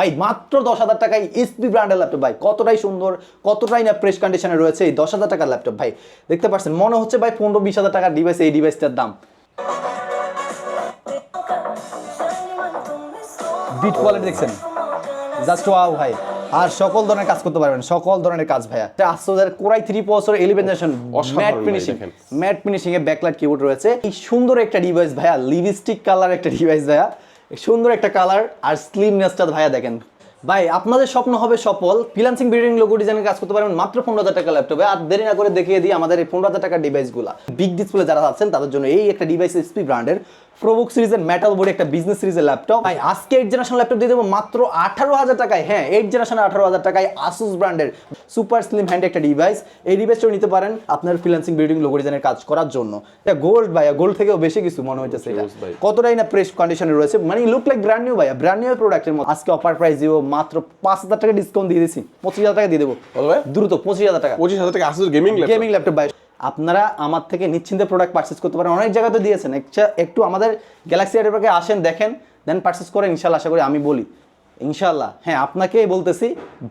ভাই মাত্র দশ হাজার টাকায় এসপি ব্র্যান্ডের ল্যাপটপ ভাই। কতটাই সুন্দর কতটাই না ফ্রেশ কন্ডিশনে রয়েছে এই দশ হাজার টাকার ল্যাপটপ ভাই। দেখতে পাচ্ছেন মনে হচ্ছে ভাই পনেরো বিশ হাজার টাকার ডিভাইস এই ডিভাইসটার দাম। বিট কোয়ালিটি দেখছেন? জাস্ট ওয়াও ভাই। আর সকল ধরনের কাজ করতে পারবেন সকল ধরনের কাজ ভাইয়া। আসলে core i three processor eleven generation matte finishing matte finishing A backlight keyboard রয়েছে। এই সুন্দর একটা ডিভাইস ভাইয়া লিপস্টিক কালার একটা ডিভাইস ভাইয়া। সুন্দর একটা কালার আর স্লিমনেসটা ভাইয়া দেখেন। ভাই, আপনাদের স্বপ্ন হবে সফল ফিলান্সিং বিল্ডিং লোগো ডিজাইনের কাজ করতে পারবেন মাত্র পনেরো হাজার টাকা ল্যাপটপে আর দেরি না করে দেখিয়ে দিই আমাদের এই পনেরো হাজার টাকার ডিভাইসগুলো বিগ ডিসপ্লে যারা আছেন, তাদের জন্য এই একটা ডিভাইস এসপি ব্র্যান্ডের প্রোবুক সিরিজের মেটাল বোর্ড একটা বিজনেস সিরিজের ল্যাপটপ ভাই আজকে এইট জেনারেশন ল্যাপটপ দিয়ে দেবো মাত্র আঠারো হাজার টাকায়। হ্যাঁ এইট জেনারেশন আঠারো হাজার টাকায় আসুস ব্র্যান্ডের সুপার স্লিম হ্যান্ড একটা ডিভাইস এই ডিভাইসটাও নিতে পারেন আপনার ফ্রিল্যান্সিং বিল্ডিং লোগো ডিজাইনের কাজ করার জন্য। এটা গোল্ড ভাইয়া গোল্ড থেকেও বেশি কিছু মনে Yes, ভাই। কতটাই না প্রেস কন্ডিশনে রয়েছে। মানে লুক লাইক ব্র্যান্ড নিউ ভাইয়া ব্র্যান্ড নিউ প্রোডাক্টের মতো আজকে অফার প্রাইস দিব মাত্র পাঁচ হাজার টাকা ডিসকাউন্ট দিয়ে দিচ্ছি পঁচিশ হাজার টাকা দিয়ে দেবো। ভাই? দ্রুত পঁচিশ হাজার টাকা। পঁচিশ হাজার টাকা আসুস গেমিং গেমিং ল্যাপটপ ভাই। আপনারা আমার থেকে নিশ্চিন্তে প্রোডাক্ট পার্চেস করতে পারেন। অনেক জায়গাতে দিয়েছেন। একটা- আমাদের গ্যালাক্সি আসেন, দেখেন দেন পার্চেস করেন ইনশাল্লাহ আশা করি আমি বলি। ইনশাল্লাহ হ্যাঁ আপনাকেই বলতেছি,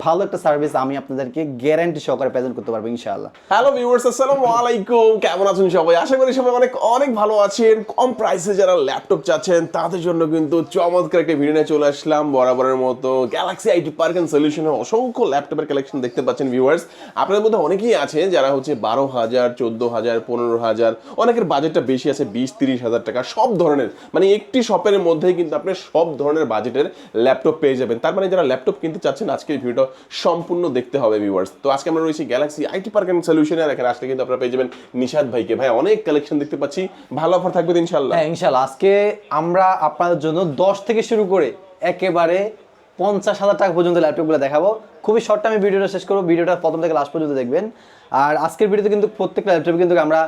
ভালো একটা সার্ভিস আমি আপনাদেরকে গ্যারান্টি সহকারে প্রেজেন্ট করতে পারব ইনশাল্লাহ হ্যালো ভিউয়ার্স আসসালামু আলাইকুম। কেমন আছেন সবাই? আশা করি সবাই অনেক অনেক ভালো আছেন। কম প্রাইসে যারা ল্যাপটপ চাচ্ছেন, তাদের জন্য কিন্তু চমৎকার একটা ভিডিও নিয়ে চলে আসলাম। বরাবরের মতো গ্যালাক্সি আইটি পার্ক অ্যান্ড সলিউশনে অসংখ্য ল্যাপটপের কালেকশন দেখতে পাচ্ছেন ভিউয়ার্স আপনাদের মধ্যে অনেকেই আছেন যারা হচ্ছে বারো হাজার, চোদ্দ হাজার, পনেরো হাজার, অনেকের বাজেটটা বেশি আছে বিশ, তিরিশ হাজার টাকা, সব ধরনের। মানে একটি শপের মধ্যেই কিন্তু আপনি সব ধরনের বাজেটের ল্যাপটপ পেয়ে যাবেন। তার মানে যারা ল্যাপটপ কিনতে চাচ্ছেন আজকের ভিডিওটা সম্পূর্ণ দেখতে হবে ভিউয়ার্স তো আজকে আমরা রয়েছি গ্যালাক্সি আইটি পার্ক অ্যান্ড সলিউশনে আর এখানে আসলে কিন্তু আপনারা পেয়ে যাবেন নিশাদ ভাইকে। ভাই, অনেক কালেকশন দেখতে পাচ্ছি। ভালো অফার থাকবে ইনশাল্লাহ হ্যাঁ ইনশাল্লাহ আজকে আমরা আপনাদের জন্য দশ থেকে শুরু করে একেবারে পঞ্চাশ হাজার টাকা পর্যন্ত ল্যাপটপগুলো দেখাবো। খুবই শর্ট আমি ভিডিওটা শেষ করব। ভিডিওটা প্রথম থেকে লাস্ট পর্যন্ত দেখবেন। আর আজকের ভিডিওতে কিন্তু প্রত্যেকটা ল্যাপটপে কিন্তু আমরা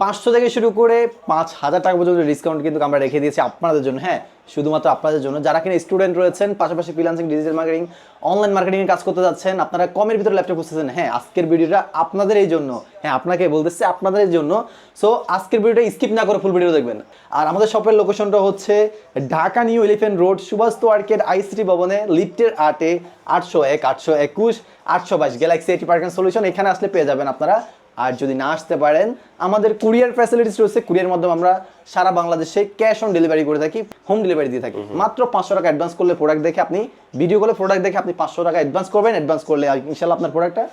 পাঁচশো থেকে শুরু করে পাঁচ হাজার টাকা পর্যন্ত ডিসকাউন্ট কিন্তু আমরা রেখে দিয়েছি আপনাদের জন্য। হ্যাঁ শুধুমাত্র আপনাদের জন্য। যারা কিনা স্টুডেন্ট রয়েছেন, পাশাপাশি ফ্রিলান্সিং ডিজিটাল মার্কেটিং অনলাইন মার্কেটিংয়ের কাজ করতে যাচ্ছেন, আপনারা কমের ভিতরে ল্যাপটপ খুঁজতেছেন। হ্যাঁ আজকের ভিডিওটা আপনাদের এই জন্য। হ্যাঁ আপনাকে বলতেছে আপনাদের জন্য। সো আজকের ভিডিওটা স্কিপ না করে ফুল ভিডিও দেখবেন। আর আমাদের শপের লোকেশনটা হচ্ছে Dhaka New Elephant Road Subhash তোয়ার্কের ICT ভবনে লিফটের আটে আটশো এক, আটশো একুশ, আটশো বাইশ গ্যালাক্সি এইটি পার্কেন সলিউশন এখানে আসলে পেয়ে যাবেন আপনারা আর যদি না আসতে পারেন আমাদের কুরিয়ার ফ্যাসিলিটিস রয়েছে কুরিয়ার মাধ্যমে আমরা সারা বাংলাদেশে ক্যাশ অন ডেলিভারি করে থাকি হোম ডেলিভারি দিয়ে থাকি। মাত্র পাঁচশো টাকা অ্যাডভান্স করলে প্রোডাক্ট দেখে আপনি ভিডিও কলে প্রোডাক্ট দেখে আপনি পাঁচশো টাকা অ্যাডভান্স করবেন অ্যাডভান্স করলে ইনশাল্লাহ আপনার প্রোডাক্টটা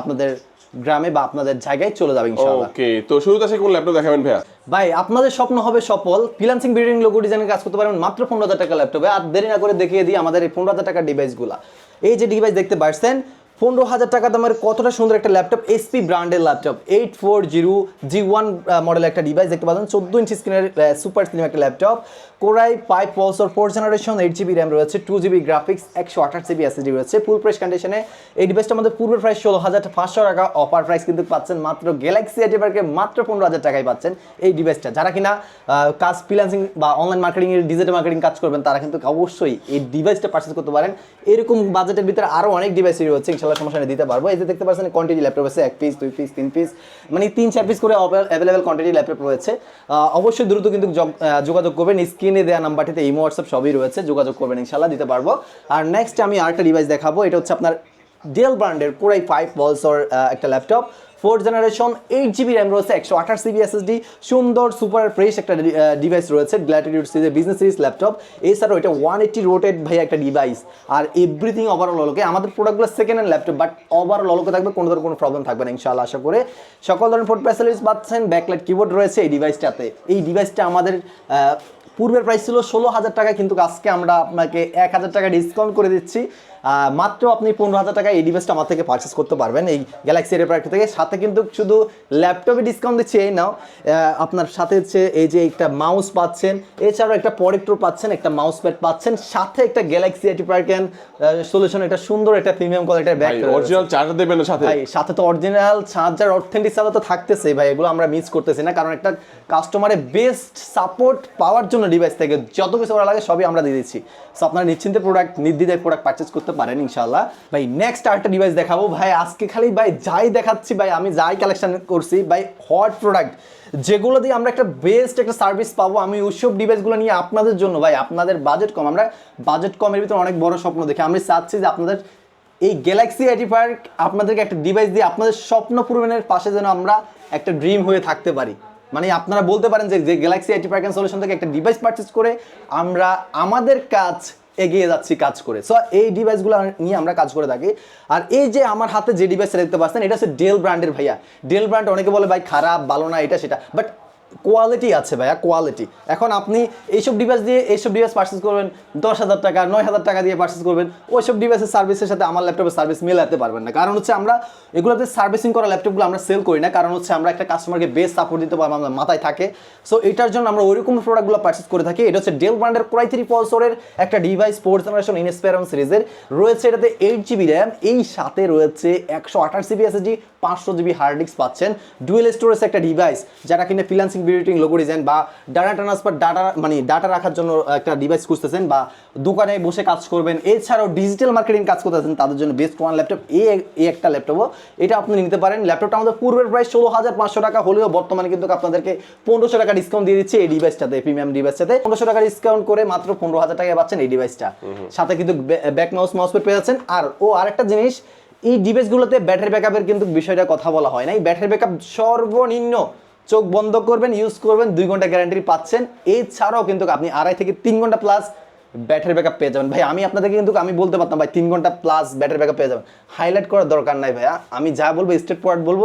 আপনাদের গ্রামে বা আপনাদের জায়গায় চলে যাবে ইনশাল্লাহ। ওকে তো শুরুতে আসে কোন ল্যাপটপ দেখাবেন ভাইয়া? ভাই আপনাদের স্বপ্ন হবে সফল ফ্রিলান্সিং বিল্ডিং লোগো ডিজাইনের কাজ করতে পারবেন মাত্র পনেরো হাজার টাকা ল্যাপটপে আর দেরি না করে দেখিয়ে দিই আমাদের এই পনেরো হাজার টাকার ডিভাইসগুলো এই যে ডিভাইস দেখতে পাচ্ছেন পনেরো হাজার টাকা দামের কতটা সুন্দর একটা ল্যাপটপ এসপি ব্র্যান্ডের laptop eight four zero G one model একটা ডিভাইস দেখতে পাচ্ছেন, চোদ্দ ইঞ্চি স্ক্রিনের সুপার স্ক্রিন একটা laptop core i five processor four generation eight GB RAM রয়েছে টু জিবি গ্রাফিক্স একশো আঠাশ জিবি এসএসডি রয়েছে ফুল প্রাইস কন্ডিশনে এই ডিভাইসটা আমাদের পূর্বের প্রাইস ষোলো হাজার পাঁচশো টাকা অফার প্রাইস কিন্তু পাচ্ছেন, মাত্র গ্যালাক্সি আইটি পার্কে মাত্র পনেরো হাজার টাকায় পাচ্ছেন এই ডিভাইসটা যারা কিনা কাজ ফ্রিল্যান্সিং বা অনলাইন মার্কেটিং এর ডিজিটাল মার্কেটিং কাজ করবেন, তারা কিন্তু অবশ্যই এই ডিভাইসটা পারচেস করতে পারেন। এরকম বাজেটের ভিতরে আরও অনেক ডিভাইসই রয়েছে, ইনশাল্লাহ সমস্যা দিতে পারব। এই যে দেখতে পাচ্ছেন কোয়ান্টিটি ল্যাপটপ আছে এক পিস দুই পিস তিন পিস মানে তিন চার পিস করে অ্যাভেলেবেল কোয়ান্টিটি ল্যাপটপ রয়েছে। অবশ্যই দ্রুত কিন্তু যোগাযোগ করবেন স্ক্রিনে দেওয়া নাম্বারটিতে ইমো, হোয়াটসঅ্যাপ সবই রয়েছে, যোগাযোগ করবেন ইনশাল্লাহ দিতে পারব। আর নেক্সট আমি আরেকটা ডিভাইস দেখাবো, এটা হচ্ছে আপনার ডেল ব্র্যান্ডের কোরাই ফাইভ বলসর একটা laptop four generation eight GB RAM রয়েছে, একশো আঠাশ জিবি এসএসডি সুন্দর সুপার ফ্রেশ একটা ডিভাইস রয়েছে গ্ল্যাটিটিউড সিরিজের বিজনেস সিরিজ ল্যাপটপ এছাড়াও এটা ওয়ান এইটি রোটেড ভাই একটা ডিভাইস আর এভরিথিং ওভারঅল অলকে আমাদের প্রোডাক্টগুলো second hand laptop but overall okay থাকবে, কোনো ধরনের কোনো প্রবলেম থাকবে না, ইনশাআল্লাহ, আশা করে। সকল ধরনের ফোর্ট ফ্যাসিলিটিস পাচ্ছেন ব্যাকলাইট কিবোর্ড রয়েছে এই ডিভাইসটাতে এই ডিভাইসটা আমাদের পূর্বের প্রাইস ছিল ষোলো হাজার টাকা, কিন্তু আজকে আমরা আপনাকে এক হাজার টাকা ডিসকাউন্ট করে দিচ্ছি। মাত্র আপনি পনেরো হাজার টাকা এই ডিভাইসটা আমার থেকে পারচেস করতে পারবেন। এই গ্যালাক্সি এর প্রোডাক্ট থেকে। সাথে কিন্তু শুধু ল্যাপটপে ডিসকাউন্ট দিচ্ছি এই নাও। আপনার সাথে হচ্ছে এই যে একটা মাউস পাচ্ছেন। এছাড়াও একটা প্রোডেক্টর পাচ্ছেন একটা মাউস প্যাড পাচ্ছেন। সাথে একটা গ্যালাক্সি এটি পার্কেন সলিউশন একটা সুন্দর একটা প্রিমিয়াম কোয়ালিটির ব্যাগ অরিজিনাল চার্জার দেবেন সাথে? ভাই সাথে তো অরিজিনাল চার্জার অথেন্টিক চার্জার তো থাকতেছে। ভাই এগুলো আমরা মিস করতেছি না। কারণ একটা কাস্টমারের বেস্ট সাপোর্ট পাওয়ার জন্য ডিভাইস থেকে যত কিছু করা লাগে সবই আমরা দিয়ে দিচ্ছি। সো আপনারা নিশ্চিন্তে প্রোডাক্ট নির্দ্বিধায় প্রোডাক্ট পারচেস করতে পারেন ইনশাল্লাহ ভাই নেক্সট আরেকটা ডিভাইস দেখাবো। ভাই, আজকে খালি ভাই যাই দেখাচ্ছি, ভাই, আমি যাই কালেকশন করছি, ভাই হট প্রোডাক্ট যেগুলো দিয়ে আমরা একটা বেস্ট একটা সার্ভিস পাবো, আমি ওইসব ডিভাইসগুলো নিয়ে আপনাদের জন্য, ভাই, আপনাদের বাজেট কম। আমরা বাজেট কমের ভিতরে অনেক বড় স্বপ্ন দেখি। আমি চাচ্ছি যে আপনাদের এই গ্যালাক্সি আইটি পার্ক আপনাদেরকে একটা ডিভাইস দিয়ে আপনাদের স্বপ্ন পূরণের পাশে যেন আমরা একটা ড্রিম হয়ে থাকতে পারি। মানে আপনারা বলতে পারেন যে গ্যালাক্সি আইটি পার্ক সলিউশন থেকে একটা ডিভাইস পারচেস করে আমরা আমাদের কাজ এগিয়ে যাচ্ছি কাজ করে। সো এই ডিভাইসগুলো নিয়ে আমরা কাজ করে থাকি। আর এই যে আমার হাতে যে ডিভাইসটা দেখতে পাচ্ছেন, এটা হচ্ছে ডেল ব্র্যান্ডের ভাইয়া। ডেল ব্র্যান্ড অনেকে বলে, ভাই, খারাপ, ভালো না, এটা, সেটা। বাট কোয়ালিটি আছে ভাইয়া কোয়ালিটি এখন আপনি এইসব ডিভাইস দিয়ে এইসব ডিভাইস পার্চেস করবেন, দশ হাজার টাকা, নয় হাজার টাকা দিয়ে পার্চেস করবেন, ওইসব ডিভাইসের সার্ভিসের সাথে আমার ল্যাপটপের সার্ভিস মেলাতে পারবেন না। কারণ হচ্ছে আমরা এগুলোতে সার্ভিসিং করা ল্যাপটপগুলো আমরা সেল করি না, কারণ হচ্ছে আমরা একটা কাস্টমারকে বেস্ট সাপোর্ট দিতে পারব, আমাদের মাথায় থাকে। সো এটার জন্য আমরা ওইরকম প্রোডাক্টগুলো পার্চেস করে থাকি। এটা হচ্ছে ডেল ব্র্যান্ডের ক্রাই থ্রি পলসরের একটা ডিভাইস ফোর জেনারেশন ইনস্পেরন সিরিজের রয়েছে এটাতে এইট জিবি র্যাম এই সাথে রয়েছে একশো আঠাশ জিবি এসএসডি পাঁচশো জিবি হার্ড ডিস্ক পাচ্ছেন। ডুয়েল স্টোরেজ একটা ডিভাইস যারা কিনা ফ্রিলান্সিং বিউটিং লোগো ডিজাইন বা ডাটা ট্রান্সফার ডাটা মানে ডাটা রাখার জন্য একটা ডিভাইস খুঁজতেছেন বা দোকানে বসে কাজ করবেন। এছাড়াও ডিজিটাল মার্কেটিং কাজ করতেছেন তাদের জন্য বেস্ট ওয়ান ল্যাপটপ এই এই একটা ল্যাপটপও এটা আপনি নিতে পারেন। ল্যাপটপটা আমাদের পূর্বের প্রাইস ষোলো হাজার পাঁচশো টাকা হলেও বর্তমানে কিন্তু আপনাদেরকে পনেরোশো টাকা ডিসকাউন্ট দিয়ে দিচ্ছে এই ডিভাইসটাতে প্রিমিয়াম ডিভাইসটাতে পনেরোশো টাকা ডিসকাউন্ট করে মাত্র পনেরো হাজার টাকায় পাচ্ছেন এই ডিভাইসটা সাথে কিন্তু ব্যাক মাউস মাউস পেয়ে যাচ্ছেন। আর ও আরেকটা জিনিস এই ডিভাইসগুলোতে ব্যাটারি ব্যাকআপের কিন্তু বিষয়টা কথা বলা হয় না। এই ব্যাটারি ব্যাকআপ সর্বনিম্ন চোখ বন্ধ করবেন ইউজ করবেন, দুই ঘণ্টা গ্যারান্টি পাচ্ছেন। এছাড়াও কিন্তু আপনি আড়াই থেকে তিন ঘণ্টা প্লাস ব্যাটারি ব্যাকআপ পেয়ে যাবেন। ভাই, আমি আপনাদেরকে কিন্তু আমি বলতে পারতাম, ভাই, তিন ঘণ্টা প্লাস ব্যাটারি ব্যাকআপ পেয়ে যাবেন। হাইলাইট করার দরকার নাই, ভাইয়া। আমি যা বলব স্টেট পয়েন্ট বলব।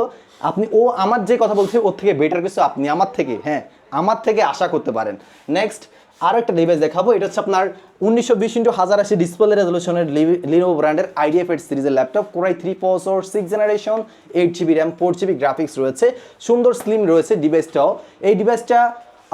আপনি, ও আমার যে কথা বলছে, ওর থেকে বেটার কিছু আপনি আমার থেকে হ্যাঁ আমার থেকে আশা করতে পারেন। নেক্সট আরও একটা ডিভাইস দেখাবো। এটা হচ্ছে আপনার উনিশশো বিশ ইন্টু হাজার আশি ডিসপ্লে রেজলিউশনের লিনোভো ব্র্যান্ডের আইডিয়া ফেড সিরিজের laptop core i three four six generation eight GB RAM four GB graphics রয়েছে। সুন্দর স্লিম রয়েছে ডিভাইসটাও এই ডিভাইসটা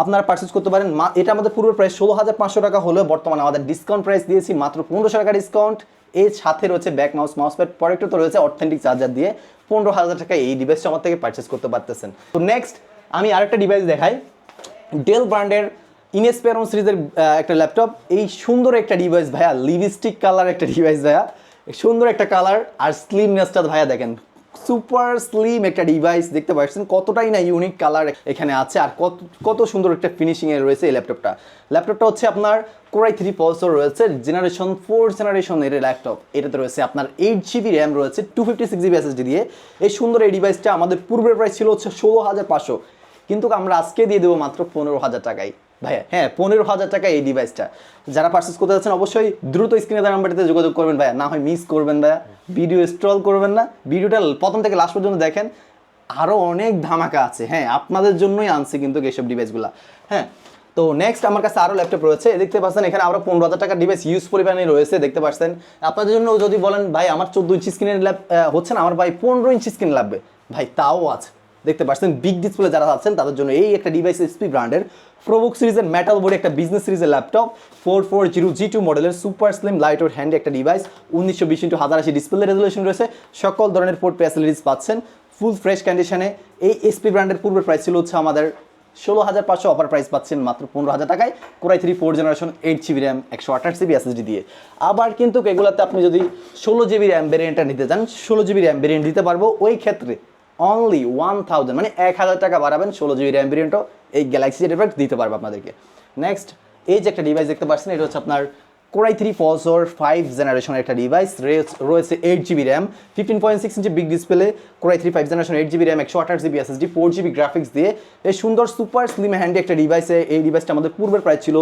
আপনারা পারচেস করতে পারেন। মা এটা আমাদের পূর্বের প্রাইস ষোলো হাজার পাঁচশো টাকা হলেও বর্তমানে আমাদের ডিসকাউন্ট প্রাইস দিয়েছি। মাত্র পনেরোশো টাকা ডিসকাউন্ট এর সাথে রয়েছে ব্যাক মাউস মাউস প্যাড প্রোডাক্টও তো রয়েছে অথেন্টিক চার্জার দিয়ে। পনেরো হাজার টাকা এই ডিভাইসটা আমার থেকে পারচেস করতে পারতেছেন। তো নেক্সট আমি আরেকটা ডিভাইস দেখাই। ডেল ব্র্যান্ডের ইনস্পেরন সিরিজের একটা ল্যাপটপ এই সুন্দর একটা ডিভাইস ভাইয়া লিপস্টিক কালার একটা ডিভাইস ভাইয়া। সুন্দর একটা কালার আর স্লিমনেসটা ভাইয়া দেখেন। সুপার স্লিম একটা ডিভাইস দেখতে পাচ্ছেন। কতটাই না ইউনিক কালার এখানে আছে আর কত কত সুন্দর একটা ফিনিশিং এ রয়েছে এই ল্যাপটপটা ল্যাপটপটা হচ্ছে আপনার কোরাই থ্রি পলসর রয়েছে জেনারেশন ফোর জেনারেশনের ল্যাপটপ এটাতে রয়েছে আপনার এইট জিবি র্যাম রয়েছে two fifty six GB SSD দিয়ে। এই সুন্দর এই ডিভাইসটা আমাদের পূর্বের প্রাইস ছিল হচ্ছে ষোলো হাজার পাঁচশো। কিন্তু আমরা আজকে দিয়ে দেবো মাত্র পনেরো হাজার টাকায়। ভাইয়া হ্যাঁ পনেরো হাজার টাকা এই ডিভাইসটা যারা পার্চেস করতে যাচ্ছেন, অবশ্যই দ্রুত স্ক্রিনে দেওয়া নাম্বারটিতে যোগাযোগ করবেন ভাইয়া। না হয় মিস করবেন ভাইয়া। ভিডিও স্ট্রল করবেন না। ভিডিওটা প্রথম থেকে লাস্ট পর্যন্ত দেখেন। আরও অনেক ধামাকা আছে। হ্যাঁ আপনাদের জন্যই আনছি কিন্তু এইসব ডিভাইসগুলো হ্যাঁ তো নেক্সট আমার কাছে আরও ল্যাপটপ রয়েছে। দেখতে পাচ্ছেন, এখানে আরও পনেরো হাজার টাকার ডিভাইস ইউজ পরিমাণে রয়েছে। দেখতে পাচ্ছেন। আপনাদের জন্য যদি বলেন, ভাই, আমার চোদ্দ ইঞ্চি স্ক্রিনের ল্যাপ হচ্ছে না, আমার ভাই পনেরো ইঞ্চি স্ক্রিন লাগবে। ভাই, তাও আছে। দেখতে পাচ্ছেন বিগ ডিসপ্লে যারা আছেন, তাদের জন্য এই একটা ডিভাইস এসপি ব্র্যান্ডের প্রোবুক সিরিজের মেটাল বোর্ড একটা বিজনেস সিরিজের laptop four four zero G two মডেলের সুপার স্লিম লাইট ওর হ্যান্ড একটা ডিভাইস উনিশশো বিশ ইন্টু হাজার আশি ডিসপ্লে রেজলিউশন রয়েছে। সকল ধরনের পোর্ট ফ্যাসিলিটিস পাচ্ছেন ফুল ফ্রেশ কন্ডিশনে এই এসপি ব্র্যান্ডের পূর্বের প্রাইস ছিল হচ্ছে আমাদের ষোলো হাজার পাঁচশো অফার প্রাইস পাচ্ছেন মাত্র পনেরো হাজার টাকায়। Core i three four generation eight GB RAM একশো আঠাশ জিবি এসএসডি দিয়ে। আবার কিন্তু এগুলোতে আপনি যদি ষোলো জিবি র্যাম ভেরিয়েন্টটা নিতে চান, ষোলো জিবি র্যাম ভেরিয়েন্ট দিতে পারব। ওই ক্ষেত্রে অনলি ওয়ান থাউজেন্ড মানে এক হাজার টাকা বাড়াবেন, ষোলো জিবি র্যাম ভেরিয়েন্টও এই গ্যালাক্সি ডেভেলপ দিতে পারবে আপনাদেরকে। নেক্সট এই যে একটা ডিভাইস দেখতে পাচ্ছেন, এটা হচ্ছে আপনার কোরাই থ্রি ফলসোর ফাইভ জেনারেশনের একটা ডিভাইস রয়েছে eight GB RAM fifteen point six inch big display core i three five generation eight GB RAM, একশো আঠাশ GB SSD four GB graphics দিয়ে এই সুন্দর সুপার স্লিম হ্যান্ডি একটা ডিভাইসে এই ডিভাইসটা আমাদের পূর্বের প্রাইস ছিল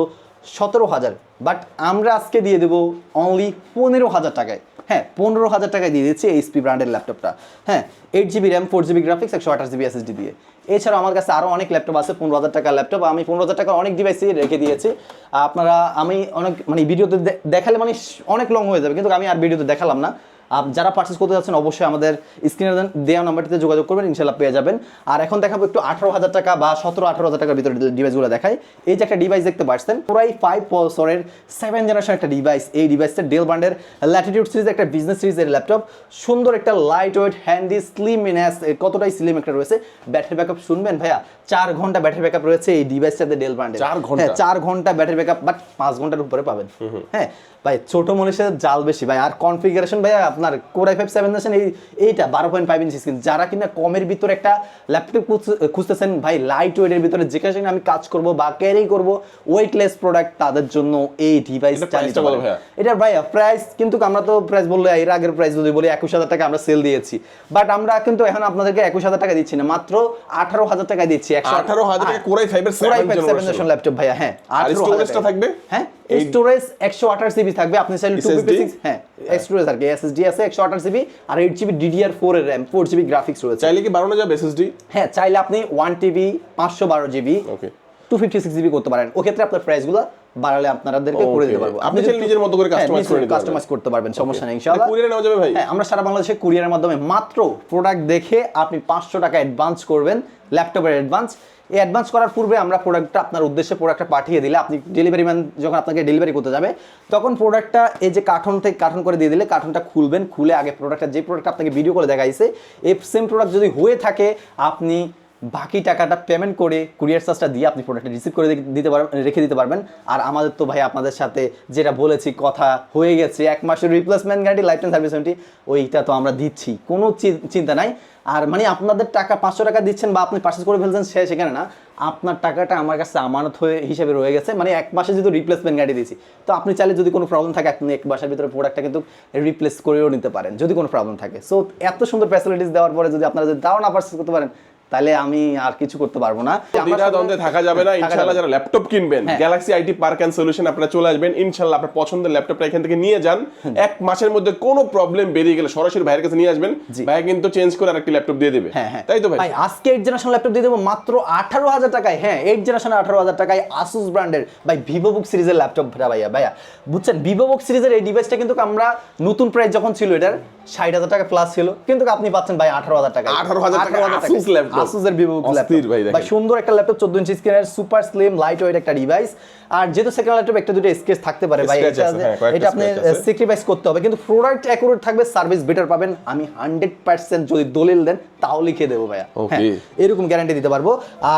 সতেরো হাজার। বাট আমরা আজকে দিয়ে দেবো অনলি পনেরো হাজার টাকায়। হ্যাঁ পনেরো হাজার টাকায় দিয়ে দিচ্ছি এইচপি ব্র্যান্ডের ল্যাপটপটা হ্যাঁ eight GB RAM four GB graphics একশো আঠাশ জিবি এসএসডি দিয়ে। এছাড়াও আমার কাছে আরও অনেক ল্যাপটপ আছে, পনেরো হাজার টাকার ল্যাপটপ আমি পনেরো হাজার টাকার অনেক ডিভাইসই রেখে দিয়েছি। আপনারা, আমি অনেক মানে ভিডিওতে দেখালে মানে অনেক লং হয়ে যাবে, কিন্তু আমি আর ভিডিওতে দেখালাম না। যারা পার্চেস করতে যাচ্ছেন অবশ্যই আমাদের স্ক্রিনে দেওয়া নাম্বারটিতে যোগাযোগ করবেন ইনশাল্লাহ পেয়ে যাবেন। আর এখন দেখাবো একটু আঠারো হাজার টাকা বা সতেরো আঠারো হাজার টাকার ভিতরে ডিভাইসগুলো দেখায় এই যে একটা ডিভাইস দেখতে পাচ্ছেন পুরাই ফাইভ পলসরের সেভেন জেনারেশন একটা ডিভাইস এই ডিভাইসটা ডেল ব্র্যান্ডের ল্যাটিটিউড সিরিজ একটা বিজনেস সিরিজের ল্যাপটপ সুন্দর একটা light weight handy slimness কতটাই স্লিম একটা রয়েছে। ব্যাটারি ব্যাকআপ শুনবেন ভাইয়া চার ঘণ্টা ব্যাটারি ব্যাকআপ রয়েছে এই ডিভাইসটাতে ডেল ব্র্যান্ডের চার ঘণ্টা? হ্যাঁ চার ঘণ্টা ব্যাটারি ব্যাকআপ বাট পাঁচ ঘণ্টার উপরে পাবেন। হ্যাঁ ভাই ছোট মানুষের জাল বেশি। ভাই আর কনফিগারেশন ভাই আপনার কোর আই ফাইভ সেভেন এই এইটা বারো পয়েন্ট ফাইভ ইঞ্চি স্ক্রিন যারা কিনা কমের ভিতরে একটা ল্যাপটপ খুঁজতেছেন ভাই লাইট ওয়েটের ভিতরে যেখানে আমি কাজ করব বা ক্যারি করব ওয়েটলেস প্রোডাক্ট তাদের জন্য এই ডিভাইস এটা ভাইয়া। প্রাইস কিন্তু আমরা তো প্রাইস বললে এর আগের প্রাইস যদি বলি একুশ হাজার টাকা আমরা সেল দিয়েছি। বাট আমরা কিন্তু এখন আপনাদেরকে একুশ হাজার টাকা দিচ্ছি না মাত্র আঠারো হাজার টাকা দিচ্ছি একশো আঠারো হাজার টাকা কোরাই ফাইভের কোরাই ফাইভ সেভেন ল্যাপটপ ভাইয়া হ্যাঁ আর 18,000 storage টা টাকা। থাকবে? হ্যাঁ স্টোরেজ একশো আঠাশ জিবি থাকবে আপনি চাইলে টু ফিফটি সিক্স হ্যাঁ স্টোরেজ আর কি এসএসডি আছে একশো আঠাশ জিবি আর এইট জিবি ডিডিআর ফোর এর র্যাম ফোর জিবি গ্রাফিক্স রয়েছে। চাইলে কি বাড়ানো যাবে এসএসডি হ্যাঁ চাইলে আপনি ওয়ান টিবি পাঁচশো বারো GB okay two fifty six GB করতে পারেন। ওক্ষেত্রে আপনার প্রাইসগুলো বাড়ালে আপনাদেরকে করে দিতে পারব। আপনি চাইলে নিজের মতো করে customize করে নিতে কাস্টমাইজ করতে পারবেন সমস্যা নেই ইনশাআল্লাহ। কুরিয়ারে নেওয়া যাবে ভাই? হ্যাঁ আমরা সারা বাংলাদেশে কুরিয়ারের মাধ্যমে মাত্র প্রোডাক্ট দেখে আপনি পাঁচশো টাকা অ্যাডভান্স করবেন ল্যাপটপের অ্যাডভান্স এই অ্যাডভান্স করার পূর্বে আমরা প্রোডাক্টটা আপনার উদ্দেশ্যে প্রোডাক্টটা পাঠিয়ে দিলে আপনি ডেলিভারি ম্যান যখন আপনাকে ডেলিভারি করতে যাবে, তখন প্রোডাক্টটা এই যে কার্টন থেকে কার্টন করে দিয়ে দিলে কার্টনটা খুলবেন, খুলে আগে প্রোডাক্টটা যে প্রোডাক্টটা আপনাকে ভিডিও করে দেখাইছে, এই সেম প্রোডাক্ট যদি হয়ে থাকে, আপনি বাকি টাকাটা পেমেন্ট করে কুরিয়ার চার্জটা দিয়ে আপনি প্রোডাক্টটা রিসিভ করে দিতে পারবেন, রেখে দিতে পারবেন। আর আমাদের তো ভাই আপনাদের সাথে যেটা বলেছি, কথা হয়ে গেছে, এক মাসের replacement guarantee life time service ওইটা তো আমরা দিচ্ছি। কোনো চিন্তা নাই। আর মানে আপনাদের টাকা পাঁচশো টাকা দিচ্ছেন বা আপনি পার্চেস করে ফেলছেন সে সেখানে না। আপনার টাকাটা আমার কাছে আমানত হয়ে হিসেবে রয়ে গেছে। মানে এক মাসে যদি রিপ্লেসমেন্ট গাড়ি দিয়েছি, তো আপনি চাইলে যদি কোনো প্রবলেম থাকে, আপনি এক মাসের ভিতরে প্রোডাক্টটা কিন্তু রিপ্লেস করেও নিতে পারেন, যদি কোনো প্রবলেম থাকে। সো এত সুন্দর ফ্যাসিলিটিস দেওয়ার পরে যদি আপনারা যদি তাও না পার্চেস করতে পারেন তাহলে আমি আর কিছু করতে পারব না। দ্বিধা দ্বন্দ্বে থাকা যাবে না। ইনশাআল্লাহ যারা ল্যাপটপ কিনবেন। Galaxy IT park and solution আপনারা চলে আসবেন। ইনশাআল্লাহ আপনার পছন্দের ল্যাপটপটা এখান থেকে নিয়ে যান। এক মাসের মধ্যে কোনো প্রবলেম বেরিয়ে গেলে সরাসরি ভাইয়ের কাছে নিয়ে আসবেন। ভাই কিন্তু চেঞ্জ করে আরেকটি ল্যাপটপ দিয়ে দেবে। হ্যাঁ হ্যাঁ। তাই তো ভাই? ভাই আজকে এইট জেনারেশন ল্যাপটপ দিয়ে দেবো মাত্র আঠারো হাজার টাকায়। হ্যাঁ এইট জেনারেশন আঠারো হাজার টাকায় আসুস ব্র্যান্ডের ভাই ভিভো বুক সিরিজের ল্যাপটপ ভাইয়া ভাইয়া। বুঝছেন? ভিভো বুক সিরিজের এই ডিভাইসটা কিন্তু আমরা নতুন প্রাইস যখন ছিল এটার ষাট হাজার টাকা প্লাস ছিল। কিন্তু আপনি পাচ্ছেন ভাই আঠারো হাজার টাকা। 18,000 টাকায় Asus laptop। আসুসের ভিভো অস্থির ভাই সুন্দর একটা ল্যাপটপ চোদ্দ ইঞ্চি স্ক্রিনের সুপার স্লিম লাইট ওয়েট একটা ডিভাইস আর যেহেতু সেকেন্ড ল্যাপটপ একটা দুটো স্কেচ থাকতে পারে ভাই। এটা হ্যাঁ, আপনি স্যাক্রিফাইস করতে হবে। কিন্তু প্রোডাক্ট অ্যাকুরেট থাকবে সার্ভিস বেটার পাবেন। আমি হান্ড্রেড পার্সেন্ট যদি দলিল দেন তাও লিখে দেবো ভাইয়া। হ্যাঁ, এরকম গ্যারান্টি দিতে পারব।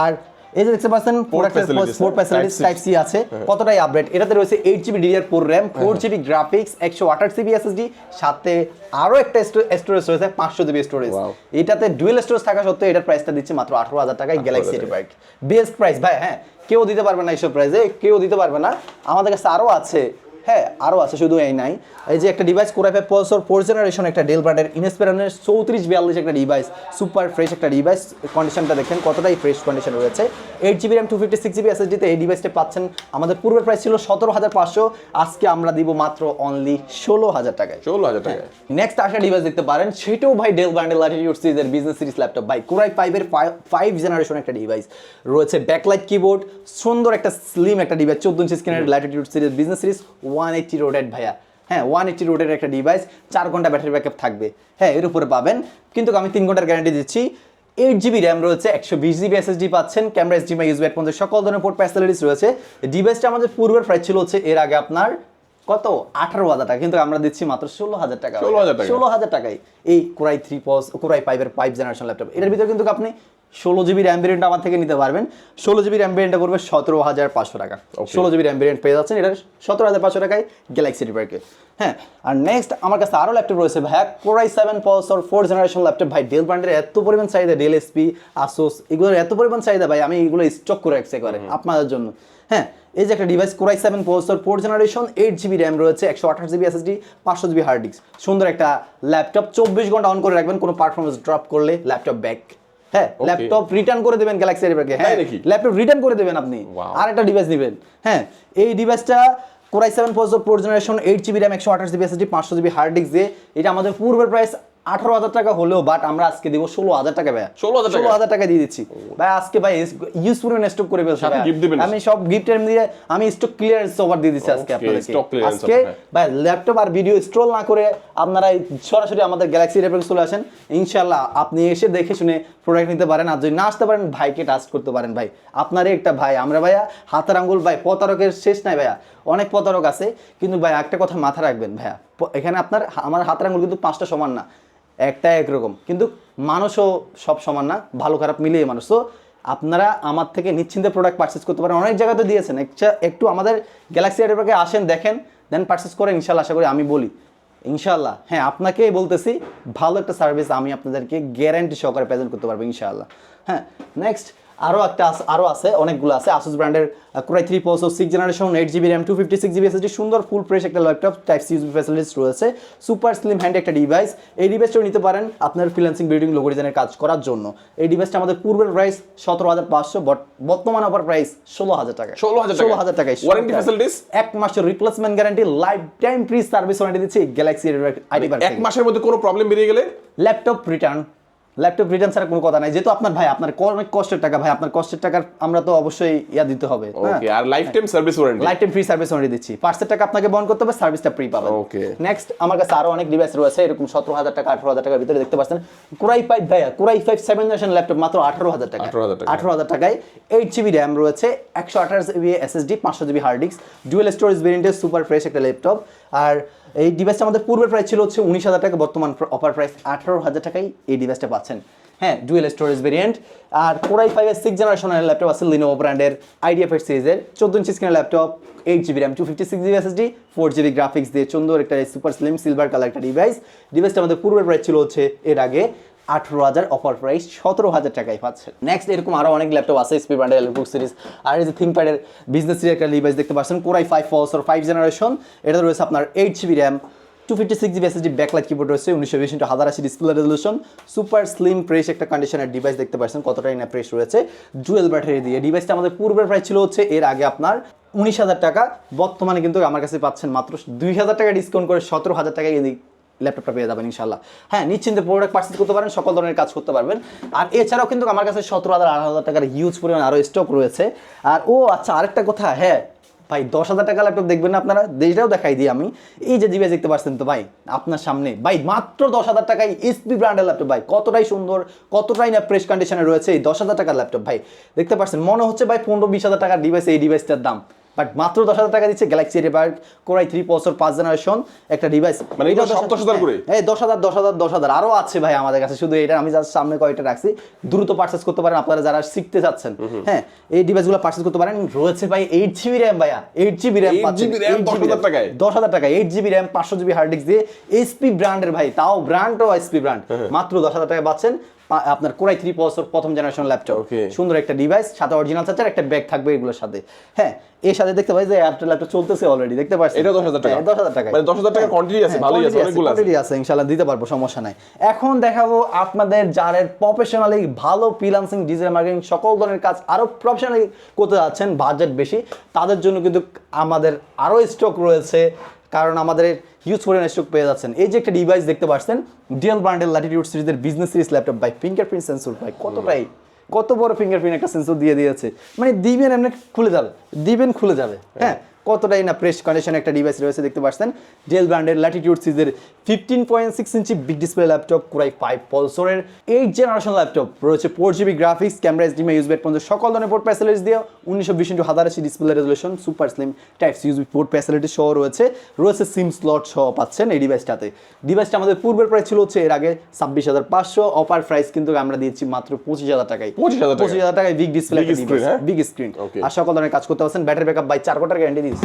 আর এই যে দেখতে পাচ্ছেন প্রোডাক্টের হ্যাঁ, ফ্যাসিলিটিস টাইপ সি আছে। কতটাই আপডেট এটাতে রয়েছে eight GB DDR four RAM four GB graphics একশো আঠাশ জিবি এসএসডি সাথে আরও একটা স্টোরেজ রয়েছে পাঁচশো জিবি স্টোরেজ. এটাতে ডুয়েল স্টোরেজ থাকা সত্ত্বেও এটার প্রাইসটা দিচ্ছে মাত্র আঠারো হাজার টাকায় গ্যালাক্সি এটি বাইক বেস্ট প্রাইস ভাই হ্যাঁ কেউ দিতে পারবে না এইসব প্রাইসে কেউ দিতে পারবে না। আমাদের কাছে আরও আছে হ্যাঁ আরও আছে শুধু এই নাই। এই যে একটা device core i five processor four generation একটা ডেল ব্র্যান্ডের ইনস্পিরানের চৌত্রিশ বিয়াল্লিশ একটা ডিভাইস সুপার ফ্রেশ একটা ডিভাইস কন্ডিশনটা দেখেন কতটাই ফ্রেশ কন্ডিশন রয়েছে। Eight GB RAM two fifty six GB এসএসডিতে এই ডিভাইসটা পাচ্ছেন। আমাদের পূর্বের প্রাইস ছিল সতেরো হাজার পাঁচশো আজকে আমরা দিব মাত্র অনলি ষোলো হাজার টাকায়। ষোলো হাজার টাকা নেক্সট আসা ডিভাইস দেখতে পারেন সেটাও ভাই ডেল ব্র্যান্ডের ল্যাটিটিউড সিরিজের বিজনেস সিরিজ ল্যাপটপ ভাই কোরাই ফাইভের ফাইভ জেনারেশন একটা ডিভাইস রয়েছে ব্যাকলাইট কিবোর্ড সুন্দর একটা স্লিম একটা ডিভাইস চোদ্দ ইঞ্চি স্ক্রিনের latitude series business series one eighty রোডেড ভাইয়া। হ্যাঁ ওয়ান এইটটি রোডের একটা ডিভাইস চার ঘণ্টা ব্যাটারি ব্যাকআপ থাকবে। হ্যাঁ এর উপরে পাবেন। কিন্তু আমি তিন ঘণ্টার গ্যারান্টি দিচ্ছি এইট জিবি র্যাম রয়েছে একশো বিশ জিবি এসএসডি পাচ্ছেন ক্যামেরা এইচডিএমআই ইউজবি হেডফোনের সকল ধরনের পোর্ট ফ্যাসিলিটিস রয়েছে। ডিভাইসটা আমাদের পূর্বের প্রাইস ছিল হচ্ছে এর আগে আপনার কত? আঠারো হাজার টাকা। কিন্তু আমরা দিচ্ছি মাত্র ষোলো হাজার টাকা 16,000 টাকা। ষোলো হাজার টাকায়। এই core i three processor core i ফাইভের ফাইভ জেনারেশন ল্যাপটপ এটার ভিতরে কিন্তু আপনি ষোলো জিবি র্যাম আমার থেকে নিতে পারবেন। ষোলো জিবি র্যাম ভেরিয়েন্টটা করবে সতেরো হাজার পাঁচশো টাকা। ষোলো জিবি র্যাম ভেরিয়েন্ট পেয়ে যাচ্ছেন এটা সতেরো হাজার পাঁচশো টাকায় গ্যালাক্সি রিপার্কে হ্যাঁ আর নেক্সট আমার কাছে আরও ল্যাপটপ রয়েছে ভাই core i seven processor four generation laptop ভাই ডেল ব্র্যান্ডের এত পরিমাণ চাহিদা ডেল এসপি আসোস এগুলোর এত পরিমাণ চাহিদা ভাই আমি এগুলো স্টক করে রাখছি করে আপনাদের জন্য। হ্যাঁ এই যে একটা device core i seven processor four generation eight GB RAM রয়েছে একশো আঠাশ জিবি এসএসডি পাঁচশো জিবি হার্ড ডিস্ক সুন্দর একটা ল্যাপটপ চব্বিশ ঘণ্টা অন করে রাখবেন কোনো পারফরমেন্স ড্রপ করলে ল্যাপটপ ব্যাক হ্যাঁ ল্যাপটপ রিটার্ন করে দেবেন গ্যালাক্সি রিপার্কে হ্যাঁ ল্যাপটপ রিটার্ন করে দেবেন আপনি. আর একটা ডিভাইস নেবেন। হ্যাঁ এই ডিভাইসটা core i seven four four generation eight GB RAM একশো আঠাশ জিবি এসএসডি পাঁচশো জিবি হার্ড ডিস্ক দিয়ে। এটা আমাদের পূর্বের প্রাইস আঠারো হাজার টাকা হলেও বাট আমরা আজকে দিব ষোলো হাজার টাকা ভাইয়া। 16,000 টাকা? ষোলো হাজার টাকা দিয়ে দিচ্ছি। ভাই আজকে ভাই ইউজ পুরো স্টক করে ফেলছি? আমি সব গিফট এর দিয়ে আমি স্টক ক্লিয়ারেন্স ওভার দিয়ে দিচ্ছি আজকে আপনাদেরকে। আজকে। ভাই ল্যাপটপ আর ভিডিও স্ক্রল না করে আপনারা সরাসরি আমাদের গ্যালাক্সি রেফারেন্স চলে আসেন। ইনশাল্লাহ আপনি এসে দেখে শুনে প্রোডাক্ট নিতে পারেন। আর যদি না আসতে পারেন ভাইকে টাস্ক করতে পারেন ভাই। আপনারই একটা ভাই। আমরা ভাইয়া হাতের আঙ্গুল ভাই প্রতারকের শেষ নাই ভাইয়া। অনেক প্রতারক আছে। কিন্তু ভাই একটা কথা মাথা রাখবেন ভাইয়া। এখানে আপনার আমার হাতের আঙ্গুল কিন্তু পাঁচটা সমান না। একটা একরকম। কিন্তু মানুষও সব সমান না, ভালো খারাপ মিলিয়ে মানুষ। তো আপনারা আমার থেকে নিশ্চিন্তে প্রোডাক্ট পারচেস করতে পারেন। অনেক জায়গাতে দিয়েছেন। একটু আমাদের গ্যালাক্সি এয়ারপাকে আসেন, দেখেন দেন পারচেস করে ইনশাল্লাহ আশা করি আমি বলি। ইনশাল্লাহ হ্যাঁ আপনাকেই বলতেছি, ভালো একটা সার্ভিস আমি আপনাদেরকে গ্যারান্টি সহকারে প্রেজেন্ট করতে পারব ইনশাল্লাহ হ্যাঁ নেক্সট আরও একটা আরও আছে অনেকগুলো আছে। আসুস ব্র্যান্ডের core i three processor six generation eight GB RAM two fifty six GB SSD সুন্দর ফুল ফ্রেশ একটা laptop type C USB facilities রয়েছে। সুপার স্লিম হ্যান্ড একটা ডিভাইস এই ডিভাইসটাও নিতে পারেন আপনার ফ্রিল্যান্সিং বিল্ডিং লোগো ডিজাইনের কাজ করার জন্য। এই ডিভাইসটা আমাদের পূর্বের প্রাইস সতেরো হাজার পাঁচশো বট বর্তমান অফার প্রাইস ষোলো হাজার টাকা ষোলো হাজার ষোলো হাজার টাকায়। Warranty facilities? এক মাসের replacement guarantee life time free service warranty দিচ্ছি গ্যালাক্সি এক মাসের মধ্যে কোনো প্রবলেম বেরিয়ে গেলে? ল্যাপটপ রিটার্ন ল্যাপটপ রিটার্ন ছাড়া কোনো কথা নাই। যেহেতু আপনার ভাই আপনার অনেক কষ্টের টাকা ভাই আপনার কষ্টের টাকার আমরা তো অবশ্যই ইয়া দিতে হবে হ্যাঁ? ওকে আর life time service warranty life time free service warranty দিচ্ছি। পার্সের টাকা আপনাকে বহন করতে হবে সার্ভিসটা ফ্রি পাবেন। Okay. নেক্সট আমার কাছে আরও অনেক ডিভাইস রয়েছে এরকম সতেরো হাজার টাকা আঠারো হাজার টাকার ভিতরে দেখতে পাচ্ছেন। কুরাই ফাইভ ভাইয়া core i five seven generation laptop মাত্র আঠারো হাজার টাকা 18,000 টাকা। আঠারো হাজার টাকায়। এইট জিবি র্যাম রয়েছে একশো আঠাশ জিবি এসএসডি পাঁচশো GB hard disk dual storage ভেরিয়েন্টের সুপার ফ্রেশ একটা ল্যাপটপ আর এই ডিভাইসটা আমাদের পূর্বের প্রাইস ছিল হচ্ছে উনিশ হাজার টাকা, বর্তমান অফার প্রাইস আঠারো হাজার টাকায় এই ডিভাইসটা পাচ্ছেন। হ্যাঁ ডুয়েল স্টোরেজ ভেরিয়েন্ট আর কোরাই ফাইভের সিক্স জেনারেশনের ল্যাপটপ আছে লিনোভো ব্র্যান্ডের ফাইভ সিরিজের চোদ্দ ইঞ্চি স্ক্রিনের laptop eight GB RAM two fifty six GB SSD four GB graphics দিয়ে সুন্দর একটা সুপার স্লিম সিলভার কালার একটা ডিভাইস ডিভাইসটা আমাদের পূর্বের প্রাইস ছিল হচ্ছে এর আগে। আঠারো হাজার অফার প্রাইস সতেরো হাজার টাকায় পাচ্ছেন। নেক্সট এরকম আরও অনেক ল্যাপটপ আছে স্পি ব্র্যান্ডের এলবুক সিরিজ আর এই যে থিঙ্কপ্যাডের বিজনেস একটা ডিভাইস দেখতে পাচ্ছেন core i five four five generation এটা রয়েছে আপনার eight GB RAM two fifty six GB SSD backlight keyboard রয়েছে, উনিশশো বিশ হাজার আশি display resolution super slim fresh একটা কন্ডিশনের ডিভাইস দেখতে পাচ্ছেন, কতটাই না প্রেস রয়েছে। জুয়েল ব্যাটারি দিয়ে। ডিভাইসটা আমাদের পূর্বের প্রাইস ছিল হচ্ছে, এর আগে আপনার উনিশ হাজার টাকা। বর্তমানে কিন্তু আমার কাছে পাচ্ছেন মাত্র দুই হাজার টাকা ডিসকাউন্ট করে সতেরো হাজার টাকায় ল্যাপটপটা পেয়ে যাবেন ইনশাল্লাহ হ্যাঁ নিশ্চিন্তে প্রোডাক্ট পার্চেস করতে পারেন, সকল ধরনের কাজ করতে পারবেন। আর এছাড়াও কিন্তু আমার কাছে সতেরো হাজার আট হাজার টাকার হিউজ পরিমাণ আরও স্টক রয়েছে। আর ও আচ্ছা আরেকটা কথা হ্যাঁ ভাই, দশ হাজার টাকা ল্যাপটপ দেখবেন না আপনারা, দেশটাও দেখাই দিই আমি। এই যে ডিভাইস দেখতে পাচ্ছেন তো ভাই, আপনার সামনে। ভাই, মাত্র দশ হাজার টাকায় এসপি ব্র্যান্ডের ল্যাপটপ ভাই, কতটাই সুন্দর, কতটাই না প্রেস কন্ডিশনে রয়েছে এই দশ হাজার টাকার ল্যাপটপ ভাই। দেখতে পাচ্ছেন, মনে হচ্ছে, ভাই, পনেরো বিশ হাজার টাকার ডিভাইস এই ডিভাইসটার দাম। বাট মাত্র দশ হাজার টাকা দিচ্ছে গ্যালাক্সি রেপার কোরাই থ্রি বছর পাঁচ জেনারেশন একটা ডিভাইস মানে এগুলো সব 10,000 করে? এই দশ হাজার দশ হাজার দশ হাজার। আরও আছে ভাই আমাদের কাছে শুধু এটা আমি যার সামনে কয়েকটা রাখছি। দ্রুত পার্চেস করতে পারেন আপনারা যারা শিখতে চাচ্ছেন। হ্যাঁ এই ডিভাইসগুলো পার্চেস করতে পারেন। রয়েছে ভাই এইট জিবি র্যাম ভাইয়া। Eight GB RAM 8 GB RAM 10,000 টাকায়? দশ হাজার টাকা এইট জিবি র্যাম পাঁচশো জিবি হার্ড ডিস্ক দিয়ে এসপি ব্র্যান্ডের ভাই তাও ব্র্যান্ডও এসপি ব্র্যান্ড মাত্র দশ হাজার টাকা পাচ্ছেন। আপনার কোরাই থ্রি বছর প্রথম জেনারেশন ল্যাপটপ সুন্দর একটা ডিভাইস সাথে অরিজিনাল চার্জার একটা ব্যাগ থাকবে এগুলোর সাথে। হ্যাঁ এর সাথে দেখতে পাই যে এয়ারটেল ল্যাপটপ চলতেছে অলরেডি দেখতে পাচ্ছেন? এটা 10,000 টাকা? দশ হাজার টাকা মানে 10,000 টাকা quantity আছে, ভালোই আছে, অনেকগুলো আছে। আছে ইনশাল্লাহ দিতে পারব সমস্যা নাই। এখন দেখাবো আপনাদের যারা প্রফেশনালি ভালো ফ্রিল্যান্সিং ডিজিটাল মার্কেটিং সকল ধরনের কাজ আরও প্রফেশনালি করতে যাচ্ছেন বাজেট বেশি তাদের জন্য কিন্তু আমাদের আরও স্টক রয়েছে। কারণ আমাদের হিউজ পরিমাণে স্টক পেয়ে যাচ্ছেন। এই যে একটা ডিভাইস দেখতে পাচ্ছেন ডিএল ব্র্যান্ডের ল্যাটিটিউড সিরিজের business series laptop by fingerprint sensor ভাই কতটাই কত বড় ফিঙ্গারপ্রিন্ট একটা সেন্সর দিয়ে দিয়েছে। মানে দিবেন এমনি খুলে যাবে দিবেন খুলে যাবে হ্যাঁ। কতটাই না প্রেস কন্ডিশন একটা ডিভাইস রয়েছে দেখতে পাচ্ছেন। ডেল ব্র্যান্ডের ল্যাটিটিউড সিজের fifteen point six inch big display laptop core i five পলসরের eight generation laptop রয়েছে four GB graphics camera HDMI ইউজবেট পর্যন্ত সকল ধরনের পোর্ট ফ্যাসিলিটিস দিয়ে উনিশশো বিশ ইন্টু হাজার আশি display resolution super slim type C USB port facility সহ রয়েছে। রয়েছে সিম স্লট সহ পাচ্ছেন এই ডিভাইসটাতে ডিভাইসটা আমাদের পূর্বের প্রাইস ছিল হচ্ছে এর আগে ছাব্বিশ হাজার পাঁচশো। অফার প্রাইস কিন্তু আমরা দিচ্ছি মাত্র পঁচিশ হাজার টাকায়। পঁচিশ হাজার টাকায়? Big display? Big screen. আর সকল ধরনের কাজ করতে পারছেন। ব্যাটারি ব্যাকআপ বাই চার ঘণ্টার গ্যারান্টি দিয়েছে।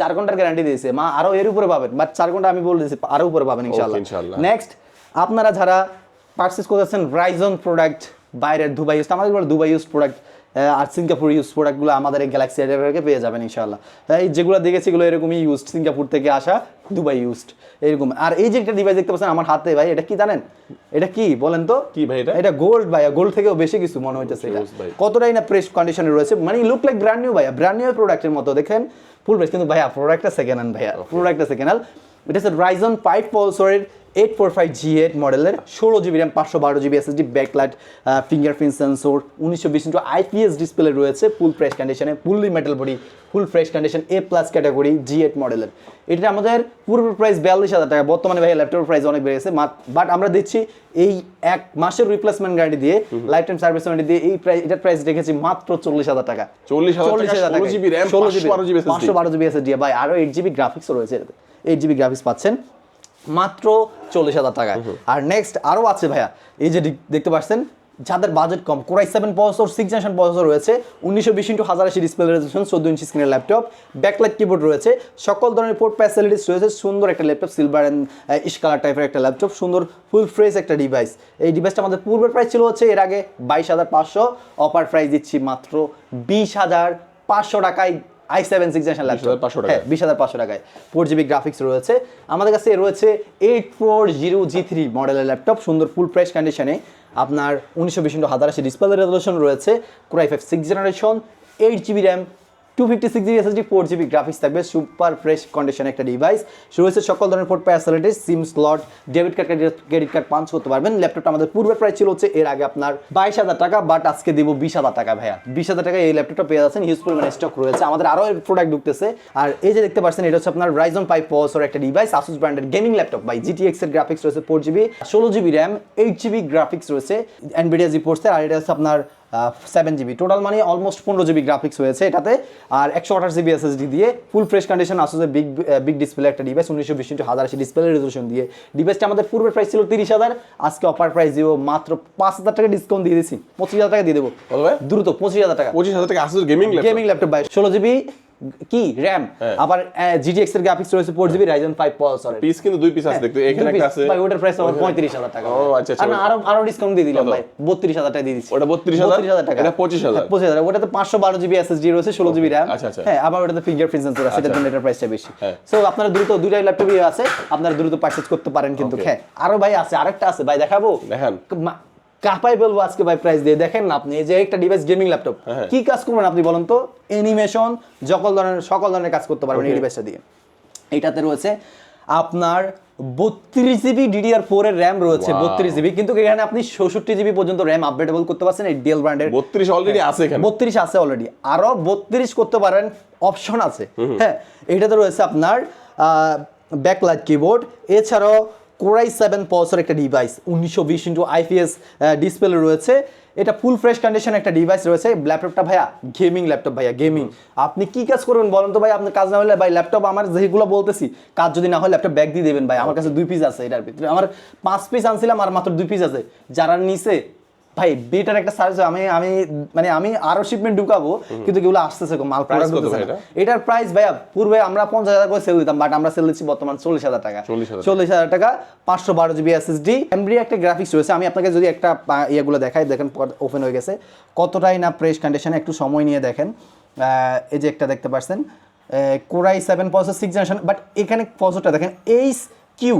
চার ঘণ্টার গ্যারান্টি দিয়েছে। মা আরও এর উপরে পাবেন বাট চার ঘণ্টা আমি বলে দিয়েছি আরও উপরে পাবেন ইনশাল্লাহ নেক্সট আপনারা যারা পার্সেস করতেছেন রাইজন প্রোডাক্ট বাইরের দুবাই ইউজ আমাদের দুবাই ইউজ প্রোডাক্ট আর সিঙ্গাপুর ইউজ প্রোডাক্টগুলো আমাদের এই গ্যালাক্সি এরিয়াকে পেয়ে যাবেন ইনশাল্লাহ এই যেগুলো দেখেছি এগুলো এরকমই ইউজড সিঙ্গাপুর থেকে আসা দুবাই ইউজড এরকম। আর এই যে একটা ডিভাইস দেখতে পাচ্ছেন আমার হাতে ভাই এটা কি জানেন? এটা কি বলেন তো? কি ভাই এটা? এটা গোল্ড ভাই গোল্ড থেকেও বেশি কিছু মনে হইতেছে এটা। কতটাই না প্রেস কন্ডিশনে রয়েছে মানে লুক লাইক ব্র্যান্ড নিউ ভাইয়া ব্র্যান্ড নিউ প্রোডাক্টের মতো দেখেন? ফুল প্রেস কিন্তু ভাইয়া প্রোডাক্টটা সেকেন্ড হ্যান্ড ভাইয়া প্রোডাক্টটা সেকেন্ড হ্যান্ড এটা হচ্ছে Ryzen five পলসরের eight four five G eight মডেলের ষোলো জিবি র্যাম পাঁচশো বারো GB SSD backlight fingerprint sensor উনিশশো বিশ ইন্টু আইপিএস ডিসপ্লে রয়েছে ফুল ফ্রেশ কন্ডিশনে fully metal body full fresh condition A plus category G eight মডেলের এটা আমাদের পূর্ব প্রাইস বিয়াল্লিশ হাজার টাকা বর্তমানে ভাই ল্যাপটপের প্রাইস অনেক বেড়েছে বাট আমরা দিচ্ছি এই এক মাসের রিপ্লেসমেন্ট গ্যারান্টি দিয়ে লাইফ টাইম সার্ভিস ওয়ারেন্টি দিয়ে এই প্রাইস এটার প্রাইস রেখেছি মাত্র চল্লিশ হাজার টাকা। 40,000 টাকা, 16 GB RAM, 512 GB SSD পাঁচশো বারো জিবি এসএসডি ভাই আরও এইট জিবি গ্রাফিক্স রয়েছে এটাতে। এইট জিবি গ্রাফিক্স পাচ্ছেন। মাত্র চল্লিশ হাজার টাকায়। আর নেক্সট আরও আছে ভাইয়া। এই যে দেখতে পাচ্ছেন যাদের budget com core i seven processor six generation processor রয়েছে উনিশশো বিশ ইন্টু হাজার আশি ডিসপ্লে রেজলিউশন চোদ্দ ইঞ্চি স্ক্রিনের ল্যাপটপ ব্যাকলাইট কিবোর্ড রয়েছে সকল ধরনের পোর্ট ফ্যাসিলিটিস রয়েছে সুন্দর একটা laptop silver and ash colour টাইপের একটা ল্যাপটপ সুন্দর ফুল ফ্রেশ একটা ডিভাইস এই ডিভাইসটা আমাদের পূর্বের প্রাইস ছিল হচ্ছে এর আগে বাইশ হাজার পাঁচশো অপার প্রাইস দিচ্ছি মাত্র বিশ হাজার পাঁচশো টাকায় I seven six generation laptop 20,500 টাকায়। হ্যাঁ বিশ হাজার পাঁচশো টাকায়। ফোর জিবি গ্রাফিক্স রয়েছে। আমাদের কাছে রয়েছে eight four zero G three মডেলের ল্যাপটপ সুন্দর ফুল ফ্রেশ কন্ডিশনে আপনার উনিশশো বিশ হাজার আশি ডিসপ্লে রেজলেশন রয়েছে। Core i five six generation eight GB RAM two fifty six GB SSD four GB graphics থাকবে সুপার ফ্রেশ কন্ডিশনে একটা ডিভাইস রয়েছে সকল ধরনের port facilities SIM slot debit card credit card punch করতে পারবেন। ল্যাপটপটা আমাদের পূর্বের প্রাইস ছিল হচ্ছে এর আগে আপনার বাইশ হাজার টাকা বাট আজকে দিব বিশ হাজার টাকা ভাইয়া। বিশ হাজার টাকা এই ল্যাপটপটা পেয়ে যাচ্ছেন হিউজ পরিমাণে স্টক রয়েছে। আমাদের আরও প্রোডাক্ট ঢুকতেছে। আর এই যে দেখতে পাচ্ছেন, এটা হচ্ছে আপনার রাইজন ফাইভ প্রসেসর একটা ডিভাইস আসুস ব্র্যান্ডের গেমিং ল্যাপটপ বাই জিটিএক্স এর গ্রাফিক্স রয়েছে ফোর জিবি ষোলো GB RAM eight GB graphics রয়েছে এনবিডিয়া জি পোর্টসের আর এটা হচ্ছে আপনার সেভেন জিবি টোটাল মানে অলমোস্ট পনেরো জিবি গ্রাফিক্স হয়েছে এটাতে। আর একশো আঠাশ জিবি এসএসডি দিয়ে ফুল ফ্রেশ কন্ডিশন আসলে বিগ বিগ ডিসপ্লে একটা ডিভাইস উনিশশো বিশ ইন্টু হাজার আশি ডিসপ্লে রেজলিউশন দিয়ে। ডিভাইসটা আমাদের পূর্বের প্রাইস ছিল তিরিশ হাজার আজকে অফার প্রাইস দিব মাত্র পাঁচ হাজার টাকা ডিসকাউন্ট দিয়ে দিচ্ছি পঁচিশ হাজার টাকা দিয়ে দেবো। ভাই? দ্রুত পঁচিশ হাজার টাকা। পঁচিশ হাজার টাকা আসলে গেমিং গেমিং ল্যাপটপ ভাই। ষোলো জিবি কি? র্যাম হ্যাঁ। আবার জিটিএক্স এর গ্রাফিক্স রয়েছে four GB Ryzen five processor piece কিন্তু দুই পিস আছে দেখতে এখানে একটা আছে। ভাই ওটার প্রাইস আমার পঁয়ত্রিশ হাজার টাকা। ও, আচ্ছা, আচ্ছা। আর আরও ডিসকাউন্ট দিয়ে দিলাম ভাই। বত্রিশ হাজার টাকা দিয়ে দিচ্ছি। ওটা 32,000? হাজার? টাকা। এটা 25,000? হ্যাঁ, 25,000 ওটাতে পাঁচশো বারো জিবি এসএসডি রয়েছে ষোলো জিবি র্যাম আচ্ছা, আচ্ছা। হ্যাঁ আবার ওটাতে ফিঙ্গার প্রিন্ট সেন্সর আছে এটার জন্য এটার প্রাইসটা বেশি। হ্যাঁ। সো আপনারা দ্রুত দুইটাই ল্যাপটপই আছে আপনারা দ্রুত পারচেজ করতে পারেন কিন্তু হ্যাঁ। আরও ভাই আছে আরেকটা আছে ভাই দেখাবো? দেখান। কাপাই বলব আজকে ভাই প্রাইস দিয়ে। দেখেন না আপনি এই যে একটা ডিভাইস গেমিং ল্যাপটপ হ্যাঁ। কি কাজ করবেন আপনি বলেন তো? অ্যানিমেশন সকল ধরনের সকল ধরনের কাজ করতে পারবেন এই ডিভাইসটা দিয়ে। এটাতে রয়েছে আপনার বত্রিশ জিবি ডিডিআর ফোর এর র্যাম রয়েছে বত্রিশ জিবি কিন্তু এখানে আপনি চৌষট্টি জিবি পর্যন্ত র্যাম আপডেটেবল করতে পারছেন এই ডিএল ব্র্যান্ডের বত্রিশ অলরেডি আছে এখানে। বত্রিশ আছে অলরেডি আরও বত্রিশ করতে পারেন অপশন আছে। হ্যাঁ এটাতে রয়েছে আপনার ব্যাকলাইট কিবোর্ড এছাড়াও কোরাই সেভেন পসের একটা ডিভাইস উনিশশো বিশ ইন্টু আইপিএস ডিসপ্লে রয়েছে। এটা ফুল ফ্রেশ কন্ডিশন একটা ডিভাইস রয়েছে। ল্যাপটপটা ভাইয়া গেমিং ল্যাপটপ ভাইয়া গেমিং আপনি কি কাজ করবেন বলেন তো ভাই? আপনার কাজ না হলে ভাই ল্যাপটপ আমার যেগুলো বলতেছি, কাজ যদি না হয় ল্যাপটপ ব্যাগ দিয়ে দেবেন ভাই। আমার কাছে দুই পিস আছে এটার ভিতরে। আমার পাঁচ পিস আনছিলাম, আর মাত্র দুই পিস আছে। যারা নিছে ভাই বেটার একটা সার্ভিস আমি আমি মানে আমি আরও শিপমেন্ট ঢুকাবো কিন্তু এগুলো আসতেছে মাল না। এটা? এটার প্রাইস ভাইয়া পূর্বে আমরা পঞ্চাশ হাজার করে সেল দিতাম বাট আমরা সেল দিচ্ছি বর্তমান চল্লিশ হাজার টাকা চল্লিশ হাজার টাকা পাঁচশো বারো জিবি এসএসডি এমব্রি একটা গ্রাফিক্স রয়েছে আমি আপনাকে যদি একটা ইয়েগুলো দেখাই দেখেন ওপেন হয়ে গেছে কতটাই না প্রেস কন্ডিশনে একটু সময় নিয়ে দেখেন আহ, এই যে একটা দেখতে পাচ্ছেন core i seven processor six generation but এখানে প্রসেসরটা দেখেন H Q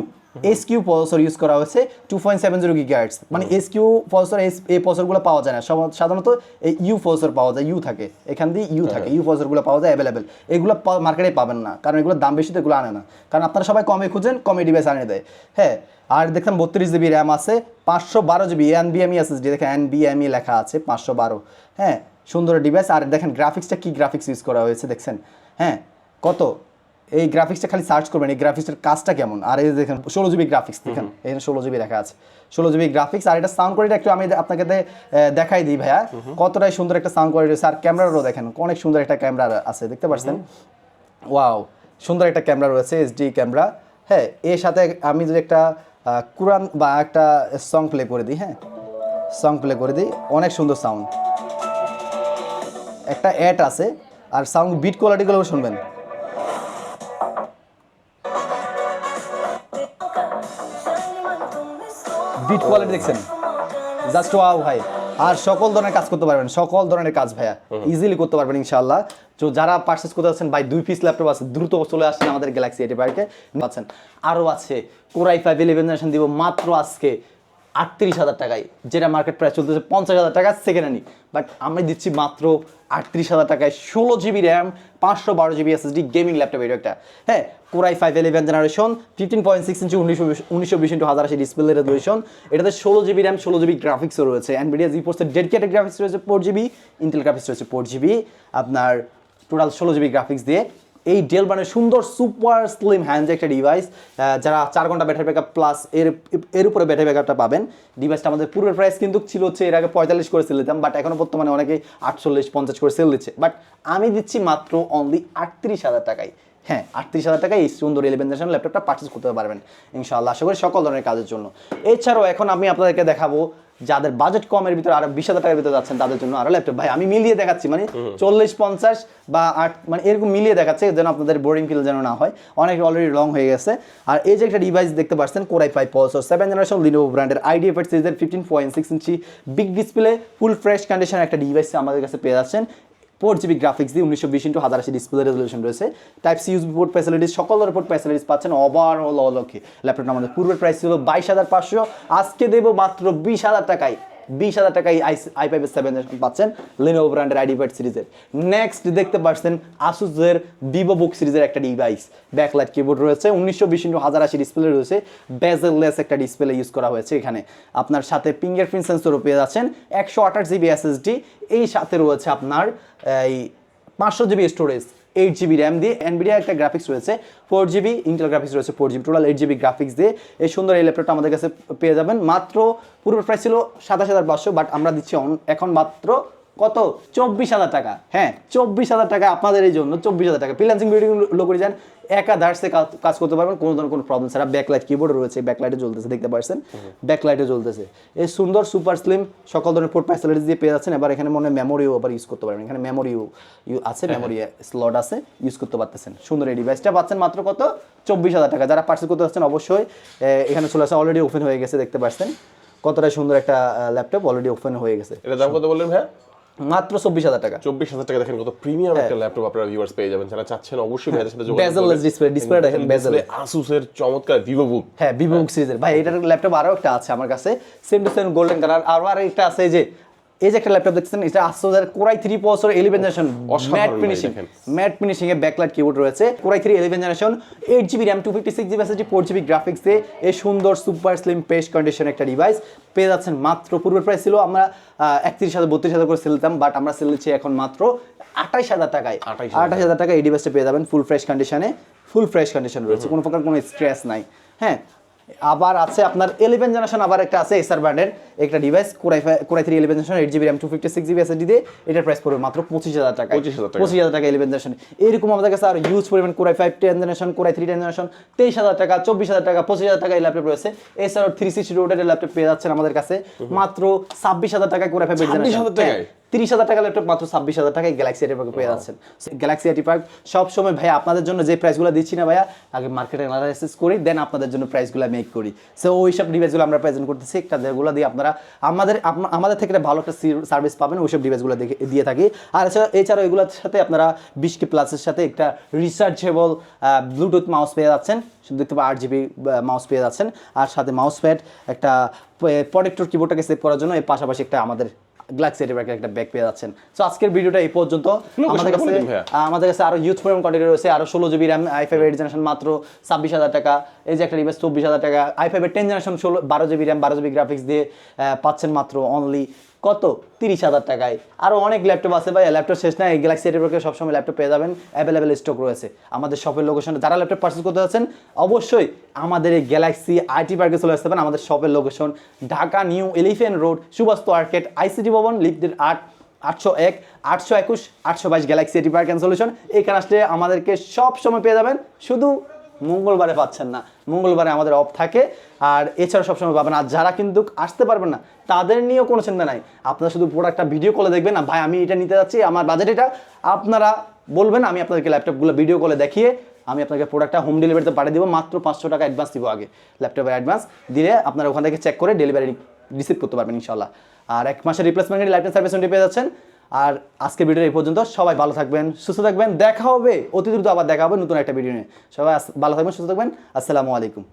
S Q processor use করা হয়েছে two point seven zero gigahertz মানে এস কিউ প্রসেসর এই প্রসেসরগুলো পাওয়া যায় না। সাধারণত এই ইউ প্রসেসর পাওয়া যায় ইউ থাকে। এখান দিয়ে ইউ থাকে। ইউ প্রসেসরগুলো পাওয়া যায় অ্যাভেলেবেল এগুলো মার্কেটে পাবেন না। কারণ এগুলো দাম বেশি তো এগুলো আনে না। কারণ আপনারা সবাই কমে খুঁজেন কমে ডিভাইস আনে দেয়। হ্যাঁ আর দেখলাম বত্রিশ জিবি র্যাম আছে পাঁচশো বারো জিবি এন বিএমই এসএসডি দেখেন এন বিএমই লেখা আছে পাঁচশো বারো। হ্যাঁ সুন্দর ডিভাইস আর দেখেন গ্রাফিক্সটা কি গ্রাফিক্স ইউজ করা হয়েছে দেখছেন? হ্যাঁ কত? এই গ্রাফিক্সটা খালি সার্চ করবেন এই গ্রাফিক্সের কাজটা কেমন? আর এই যে দেখেন ষোলো জিবি গ্রাফিক্স দেখেন এখানে ষোলো জিবি লেখা আছে। ষোলো জিবি গ্রাফিক্স আর এটা সাউন্ড কোয়ালিটি একটু আমি আপনাকে দেখাই দিই ভাইয়া। কতটাই সুন্দর একটা সাউন্ড কোয়ালিটি আর ক্যামেরারও দেখেন অনেক সুন্দর একটা ক্যামেরা আছে দেখতে পাচ্ছেন? ওয়াও সুন্দর একটা ক্যামেরা রয়েছে এইচডি ক্যামেরা হ্যাঁ এর সাথে আমি যদি একটা কোরআন বা একটা সং প্লে করে দিই হ্যাঁ? সং প্লে করে দিই অনেক সুন্দর সাউন্ড একটা অ্যাড আছে আর সাউন্ড বিট কোয়ালিটিগুলো শুনবেন। বিট কোয়ালিটি দেখছেন? জাস্ট ওয়াও ভাই। আর সকল ধরনের কাজ করতে পারবেন সকল ধরনের কাজ ভাইয়া। ইজিলি করতে পারবেন ইনশাআল্লাহ। তো যারা পার্সেস করতে যাচ্ছেন ভাই দুই পিস ল্যাপটপ আছে দ্রুত চলে আসছেন আমাদের গ্যালাক্সি এটি বাইকে পাচ্ছেন। আরও আছে কোরাই ফাইভ ইলেভেন জেনারেশন দিব মাত্র আজকে। আটত্রিশ হাজার টাকায়, যেটা মার্কেট প্রাইস চলতেছে পঞ্চাশ হাজার টাকা সেকেন্ড হ্যান্ডই বাট আমরা দিচ্ছি মাত্র আটত্রিশ হাজার টাকায় ষোলো জিবি র্যাম পাঁচশো বারো জিবি এসএসডি গেমিং ল্যাপটপ এটা একটা। হ্যাঁ core i five eleven generation fifteen point six ইঞ্চি উনিশশো উনিশশো বিশ ইন্টু হাজার আশি ডিসপ্লে রেজলিউশন এটাতে ষোলো জিবি র্যাম ষোলো জিবি গ্রাফিক্সও রয়েছে। অ্যান্ডভিডিয়া জি ফোর্সের ডেডিকেটেড গ্রাফিক্স রয়েছে ফোর জিবি ইন্টেল গ্রাফিক্স রয়েছে ফোর জিবি আপনার টোটাল ষোলো জিবি গ্রাফিক্স দিয়ে এই ডেল মানে সুন্দর সুপার স্লিম হ্যান্ড একটা ডিভাইস যারা চার ঘণ্টা ব্যাটারি ব্যাকআপ প্লাস এর এর উপরে ব্যাটারি ব্যাকআপটা পাবেন। ডিভাইসটা আমাদের পূর্বের প্রাইস কিন্তু ছিল হচ্ছে এর আগে পঁয়তাল্লিশ করে সেল দিতাম বাট এখনও বর্তমানে অনেকে আটচল্লিশ, পঞ্চাশ করে সেল দিচ্ছে। বাট আমি দিচ্ছি মাত্র অনলি আটত্রিশ হাজার টাকায়। হ্যাঁ আটত্রিশ হাজার টাকায় এই সুন্দর ইলেভেন জেনারেশন ল্যাপটপটা পার্চেস করতে পারবেন ইনশাআল্লাহ। আশা করি সকল ধরনের কাজের জন্য। এছাড়াও এখন আমি আপনাদেরকে দেখাবো যাদের বাজেট কমের ভিতরে আরও বিশ হাজার টাকার ভিতরে যাচ্ছেন তাদের জন্য আরও ল্যাপটপ ভাই আমি মিলিয়ে দেখাচ্ছি মানে চল্লিশ পঞ্চাশ বা আট মানে এরকম মিলিয়ে দেখাচ্ছে যেন আপনাদের বোরিং ফিল যেন না হয়। অনেক অলরেডি লং হয়ে গেছে। আর এই যে একটা ডিভাইস দেখতে পাচ্ছেন core i five processor seven generation Lenovo ব্র্যান্ডের আইডিএফ সিরিজের ফিফটিন পয়েন্ট সিক্স ইঞ্চি big display full fresh condition একটা ডিভাইস আমাদের কাছে পেয়ে যাচ্ছেন। ফোর জিবি গ্রাফিক্স দিয়ে উনিশশো বিশ ইন্টু হাজার আশি ডিসপ্লে রেজলিউশন রয়েছে। Type C USB port facilities সকল পোর্ট ফ্যাসিলিটিস পাচ্ছেন ওভারঅল অলকে ল্যাপটপটা আমাদের পূর্বের প্রাইস ছিল বাইশ হাজার পাঁচশো, আজকে দেবো মাত্র বিশ হাজার টাকায়। বিশ হাজার টাকায় আই আই ফাইভ সেভেন পাচ্ছেন লিনোভো ব্র্যান্ডের আইডি প্যাড সিরিজের নেক্সট দেখতে পাচ্ছেন আসুসের ভিভো বুক সিরিজের একটা ডিভাইস ব্যাকলাইট কিবোর্ড রয়েছে, উনিশশো বিশ ইন্টু হাজার আশি ডিসপ্লে রয়েছে বেজেললেস একটা ডিসপ্লে ইউজ করা হয়েছে এখানে। আপনার সাথে ফিঙ্গারপ্রিন্ট সেন্সরও পেয়ে যাচ্ছেন, একশো আঠাশ জিবি এসএসডি এই সাথে রয়েছে আপনার, এই পাঁচশো GB storage eight GB RAM দিয়ে এনবিডিয়া একটা গ্রাফিক্স রয়েছে ফোর জিবি ইন্টেল গ্রাফিক্স রয়েছে four GB total eight GB graphics দিয়ে। এই সুন্দর এই ল্যাপটপটা আমাদের কাছে পেয়ে যাবেন। মাত্র পুরো প্রাইস ছিল সাতাশ হাজার পাঁচশো বাট আমরা দিচ্ছি এখন মাত্র কত? চব্বিশ হাজার টাকা। হ্যাঁ চব্বিশ হাজার টাকা আপনাদের এই জন্য চব্বিশ হাজার টাকা। ফ্রিল্যান্সিং বিল্ডিং লো করে যান। একাধারসে কাজ কাজ করতে পারবেন কোনো ধরনের কোনো প্রবলেম ছাড়া। ব্যাকলাইট কিবোর্ড রয়েছে ব্যাকলাইটে জ্বলতেছে দেখতে পাচ্ছেন ব্যাকলাইটে জ্বলতেছে। এই সুন্দর সুপার স্লিম সকল ধরনের পোর্ট ফ্যাসিলিটিস দিয়ে পেয়ে যাচ্ছেন। এবার এখানে মনে মেমোরিও আবার ইউজ করতে পারবেন। এখানে মেমোরিও আছে মেমোরি স্লট আছে ইউজ করতে পারতেছেন। সুন্দর এই ডিভাইসটা পাচ্ছেন মাত্র কত? চব্বিশ হাজার টাকা। যারা পার্সেল করতে পারছেন অবশ্যই এখানে চলে আসে অলরেডি ওপেন হয়ে গেছে দেখতে পাচ্ছেন কতটা সুন্দর একটা ল্যাপটপ অলরেডি ওপেন হয়ে গেছে। এটা দাম কত বললেন ভাই মাত্র চব্বিশ হাজার টাকা। চব্বিশ হাজার টাকা দেখেন কত প্রিমিয়াম একটা ল্যাপটপ আপনারা ভিউয়ার্স পেয়ে যাবেন। যারা চাচ্ছেন অবশ্যই ভাইয়ের সাথে যোগাযোগ বেজেললেস ডিসপ্লে ডিসপ্লে দেখেন, bezel। আসুসের চমৎকার ভিভো বুক হ্যাঁ ভিভো বুক সিরিজের ভাই এটার ল্যাপটপ আরও একটা আছে আমার কাছে। Same to same golden colour আরও আর একটা আছে যে এই যে একটা ল্যাপটপ দেখছেন এটা আসোজার core i three processor eleven generation matte finishing matte finishing A backlight keyboard রয়েছে। Core i three eleven generation eight GB RAM two fifty six GB SSD four GB graphics দিয়ে এই সুন্দর সুপার স্লিম পেস্ট কন্ডিশন একটা device পেয়ে যাচ্ছেন মাত্র পূর্বের price ছিল আমরা একত্রিশ হাজার বত্রিশ হাজার করে সেল দিতাম বাট আমরা সেল দিচ্ছি এখন মাত্র আঠাইশ হাজার টাকায়। 28,000 আঠাশ হাজার টাকায় এই ডিভাইসটা পেয়ে যাবেন ফুল ফ্রেশ কন্ডিশনে ফুল ফ্রেশ কন্ডিশন রয়েছে কোনো প্রকার কোনো স্ট্রেস নাই। হ্যাঁ আবার আছে আপনার ইলেভেন জেনারেশন আবার একটা আছে এসআর ব্র্যান্ডের একটা device core i core i three eleven generation eight GB RAM two fifty six GB SSD দিয়ে এটার প্রাইস পড়বে মাত্র পঁচিশ হাজার টাকা 25,000 টাকা। পঁচিশ হাজার টাকা ইলেভেন জেনারেশন এরকম আমাদের কাছে আর ইউজ পরিমাণ core i five ten generation core i three ten generation তেইশ হাজার টাকা চব্বিশ হাজার টাকা পঁচিশ হাজার টাকা এই ল্যাপটপ রয়েছে। এছাড়াও থ্রি সিক্সটি রোডের ল্যাপটপ পেয়ে যাচ্ছেন আমাদের কাছে। মাত্র ছাব্বিশ হাজার টাকা কোরাই ফাইভ 26,000 টাকায়? তিরিশ হাজার টাকা ল্যাপটপ মাত্র ছাব্বিশ হাজার টাকায় গ্যালাক্সি এটি পার্কে পেয়ে যাচ্ছেন। গ্যালাক্সি এটি পার্ক সবসময় ভাই আপনাদের জন্য যে প্রাইসগুলো দিচ্ছি না ভাইয়া আগে মার্কেটে অ্যানালাইসিস করি দেন আপনাদের জন্য প্রাইসগুলো মেক করি। সো ওই সব ডিভাইসগুলো আমরা প্রেজেন্ট করতেছি একটা যেগুলো দিয়ে আপনারা আমাদের আমাদের থেকে ভালো একটা সার্ভিস পাবেন ওই সব ডিভাইসগুলো দেখে দিয়ে থাকি। আর এছাড়া এছাড়া এগুলোর সাথে আপনারা বিশ কে প্লাসের সাথে একটা রিসার্চেবল ব্লুটুথ মাউস পেয়ে যাচ্ছেন। দেখতে পাবেন আট জিবি মাউস পেয়ে যাচ্ছেন। আর সাথে মাউস প্যাড একটা প্রোডেক্টর কিবোর্ডটাকে সেভ করার জন্য এর পাশাপাশি একটা আমাদের গ্লাক্সি এটি একটা ব্যাগ পেয়ে যাচ্ছেন। সো আজকের ভিডিওটা এই পর্যন্ত। আমাদের কাছে আমাদের কাছে আরও ইউজ ফোরাম কোয়ান্টিটি রয়েছে আরও ষোলো GB RAM I five eight generation মাত্র ছাব্বিশ হাজার টাকা। এই যে একটা ডিভাইস চব্বিশ হাজার টাকা আই ফাইভ টেন জেনারেশন ষোলো বারো জিবি র্যাম বারো জিবি গ্রাফিক্স দিয়ে পাচ্ছেন মাত্র অনলি কত? তিরিশ হাজার টাকায়। আরও অনেক ল্যাপটপ আছে ভাই ল্যাপটপ শেষ নাই গ্যালাক্সি এটির সবসময় ল্যাপটপ পেয়ে যাবেন অ্যাভেলেবেল স্টক রয়েছে। আমাদের শপের লোকেশনে যারা ল্যাপটপ পার্চেস করতে যাচ্ছেন, অবশ্যই আমাদের এই গ্যালাক্সি আইটি পার্কে চলে আসতে পারেন, আমাদের শপের location Dhaka new elephant road Subastu market ICT ভবন লিফটের আট, আটশো এক, আটশো একুশ, আটশো বাইশ গ্যালাক্সি এটি পার্ক সলিউশন এখানে আসলে আমাদেরকে সব সময় পেয়ে যাবেন, শুধু মঙ্গলবারে পাচ্ছেন না। মঙ্গলবারে আমাদের অফ থাকে। আর এছাড়া সবসময় পাবেন। আর যারা কিন্তু আসতে পারবেন না, তাদের নিয়েও কোনো চিন্তা নাই। আপনারা শুধু প্রোডাক্টটা ভিডিও কলে দেখবেন। না ভাই, আমি এটা নিতে যাচ্ছি, আমার বাজেট এটা। আপনারা বলবেন, আমি আপনাদেরকে ল্যাপটপগুলো ভিডিও কলে দেখিয়ে, আমি আপনাকে প্রোডাক্টটা হোম ডেলিভারিতে পাঠিয়ে দেবো। মাত্র পাঁচশো টাকা অ্যাডভান্স দিব আগে ল্যাপটপের অ্যাডভান্স দিলে আপনারা ওখান থেকে চেক করে ডেলিভারি রিসিভ করতে পারবেন ইনশাল্লাহ আর এক মাসের রিপ্লেসমেন্টের লাইফ সার্ভিস পেয়ে যাচ্ছেন। আর আজকের ভিডিও এই পর্যন্ত। সবাই ভালো থাকবেন, সুস্থ থাকবেন। দেখা হবে, অতি দ্রুত আবার দেখা হবে নতুন একটা ভিডিও নিয়ে। সবাই ভালো থাকবেন, সুস্থ থাকবেন। আসসালামু আলাইকুম।